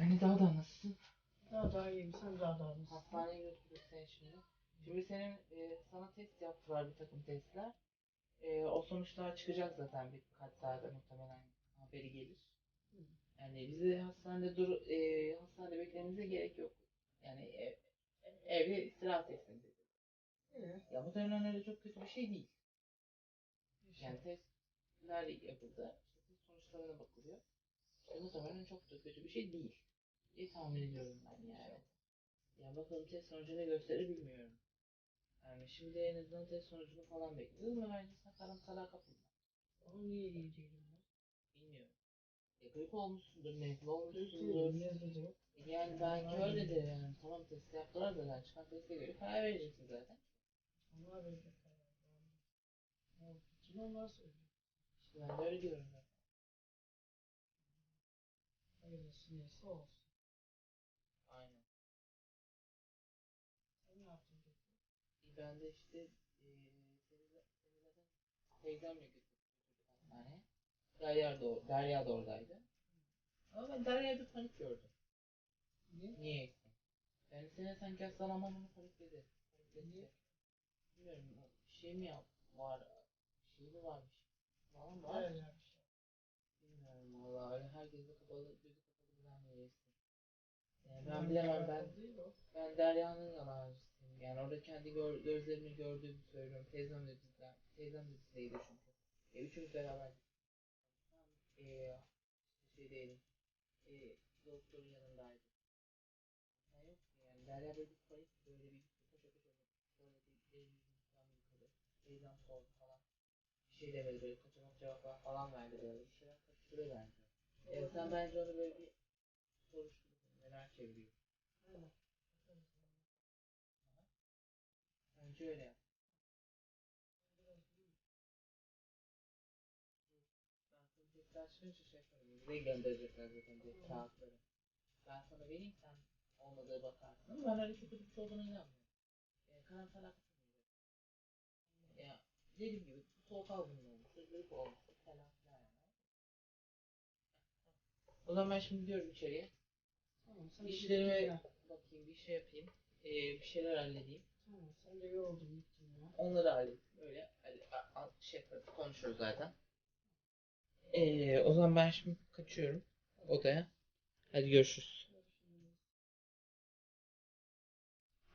Beni daha da nasılsın? Daha daha iyiyim. Sen daha daha iyisin. Hastaneye götürdük seni şimdi. Şimdi senin e, sana test yaptılar bir takım testler. E, o sonuçlar çıkacak zaten birkaç saate muhtemelen haberi gelir. Yani bizi hastanede dur e, hastanede beklememize gerek yok. Yani ev, evde istirahat etsin dedi. İyi. Ya muhtemelen öyle çok kötü bir şey değil. İnşallah. Yani testler yapıldı. İşte sonuçlarına bakılıyor. İşte muhtemelen çok da kötü bir şey değil. Diye tahmin ediyorum ben yani. Ya bakalım test sonucu ne gösterir bilmiyorum. Yani şimdi en azından test sonucunu falan bekliyoruz ama bence sen karamsarlığa kapılma. Ama niye iyi değilim ben? Bilmiyorum. Ya grip olmuşsundur, Kötü olmuşsundur. de yok. Yani belki öyledir yani. Tamam test yaptılar da ben çıkan teste göre karar vereceksin zaten. Onlar verecek karar. Ya, Kim onlar söylüyor? İşte ben de öyle diyorum zaten. Hayırlısı neyse olsun. Ben de işte eee seni, seni zaten teyzemle götürdük hastaneye. Derya da, or- Derya da oradaydı. Ama ben Derya'da panik gördüm. Niye? Niye? Yani seni sanki hastalanmamını panikledi. Panikledi. Niye? Bilmiyorum bir şey mi yap var? Şey mi varmış? Falan var. Öyle bir şey. Bilmiyorum valla öyle herkese kapalı, gözü kapalı birisi. Yani ben bilemem ben Değil o. Ben Derya'nın yalancısıyım. Yani orada kendi gör, gözlerimle gördüğümü söylüyorum. Teyzem de bizden. Teyzem de bizdeydi çünkü. E, üçümüz beraber. E, işte şeydeydim. E, doktorun yanındaydı. Ben yoktu yani. Derya böyle bir panik böyle bir koşa koşa böyle bir elini yüzünü yıkadı. Teyzem sordu falan. Bir şey demedi böyle kaçamak cevaplar falan verdi böyle. Bir şeyler kaçırıyor bence. Yani sen bence onu böyle bir soruştur. Neler çeviriyor. Aynen. Yaparım. Bize gönderecekler zaten diye kağıtları. Ben sana vereyim sen olmadığı bakarsın. Ben öyle kötü bir şey olduğuna inanmıyorum. Yani karamsar kapatmayacak. Ya dediğim gibi soğuk algınlığı olmuştur, grip olmuştur falan filan yani. O zaman ben şimdi gidiyorum içeriye. Tamam İşlerime bakayım, bir şey yapayım. Ee, bir şeyler halledeyim. Tamam sen de yoruldun gittin ya. Onları halledeyim. Öyle hadi, a- a- şey yaparız, konuşuruz zaten. Ee, o zaman ben şimdi kaçıyorum odaya. Hadi görüşürüz.